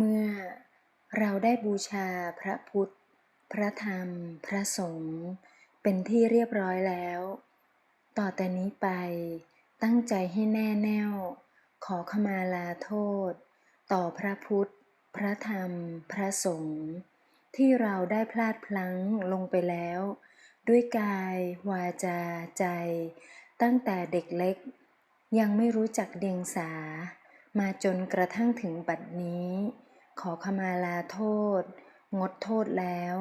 เมื่อเราได้บูชาพระพุทธ พระธรรม พระสงฆ์เป็นที่เรียบร้อยแล้ว ต่อแต่นี้ไปตั้งใจให้แน่แน่ว ขอขมาลาโทษ ต่อพระพุทธ พระธรรม พระสงฆ์ที่เราได้พลาดพลั้งลงไปแล้ว ด้วยกาย วาจา ใจ ตั้งแต่เด็กเล็ก ยังไม่รู้จักเดียงสา มาจนกระทั่งถึงบัดนี้ ขอขมาลาโทษ งดโทษแล้ว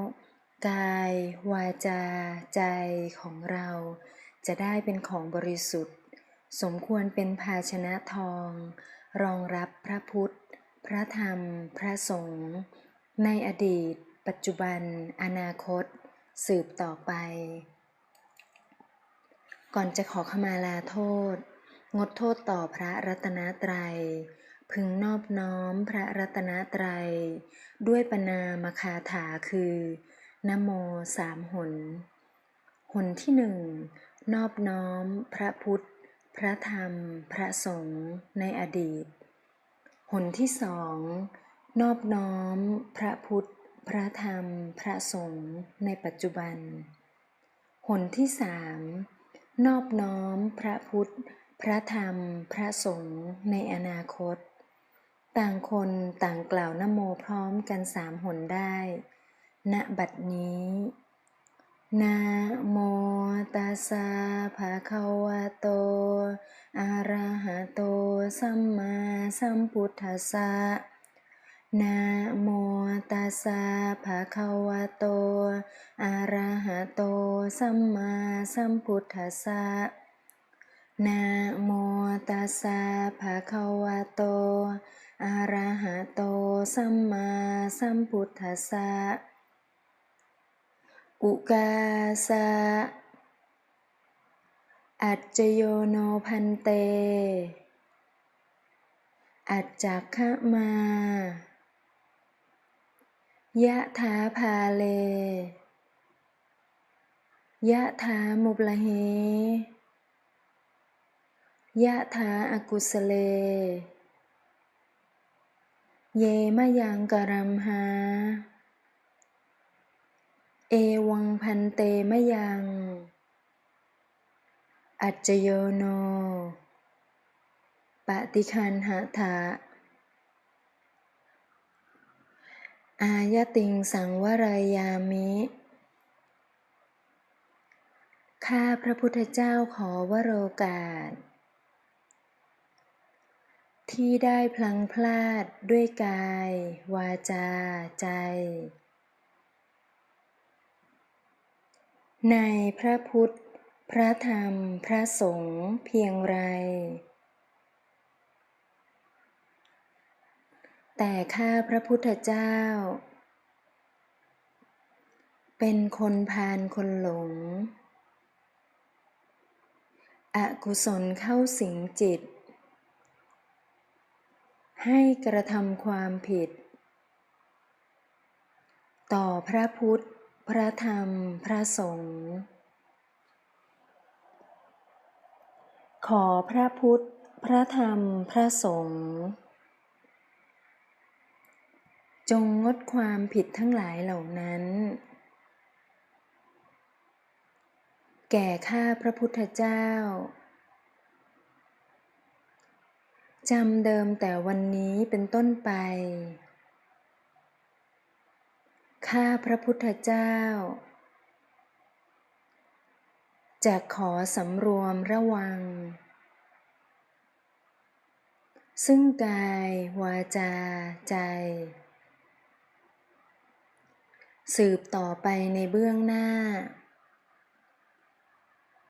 กาย วาจา ใจของเรา จะได้เป็นของบริสุทธิ์ สมควรเป็นภาชนะทอง รองรับพระพุทธ พระธรรม พระสงฆ์ในอดีต ปัจจุบัน อนาคต สืบต่อไป ก่อนจะขอขมาลาโทษ งดโทษต่อพระรัตนตรัย พึงนอบน้อมพระรัตนตรัย ด้วยปนามคาถาคือนโมสามหน หนที่หนึ่งนอบน้อมพระพุทธ พระธรรม พระสงฆ์ในอดีต หนที่สองนอบน้อมพระพุทธ พระธรรม พระสงฆ์ในปัจจุบัน หนที่สามนอบน้อมพระพุทธ พระธรรม พระสงฆ์ในอนาคต ต่างคนต่างกล่าวนโมพร้อมกันสามหนได้ ณ บัดนี้ นะโมตัสสะภะคะวะโต อะระหะโต สัมมาสัมพุทธัสสะ นะโมตัสสะภะคะวะโต อะระหะโต สัมมาสัมพุทธัสสะนะโมตัสสะภะคะวะโต อะระหะโตสัมมาสัมพุทธัสสะ อุกาสะ อัจจโยโนพันเต อัจจักขะมา ยะถาภาเล ยะถามุปละเหยะถาอากุสเล เยมะยังกรัมหา เอวังพันเตมะยัง อัจโยโน ปฏิคันหะถะอายติงสังวรายามิ ข้าพระพุทธเจ้าขอวโรกาส ที่ได้พลังพลาดด้วยกาย วาจา ใจ ในพระพุทธ พระธรรม พระสงฆ์เพียงไร แต่ข้าพระพุทธเจ้า เป็นคนพาลคนหลง อกุศลเข้าสิงจิต ให้กระทำความผิด ต่อพระพุทธ พระธรรม พระสงฆ์ ขอพระพุทธ พระธรรม พระสงฆ์ จงงดความผิดทั้งหลายเหล่านั้น แก่ข้าพระพุทธเจ้า จำเดิมแต่วันนี้เป็นต้นไป ข้าพระพุทธเจ้า จะขอสำรวมระวัง ซึ่งกาย วาจา ใจ สืบต่อไปในเบื้องหน้า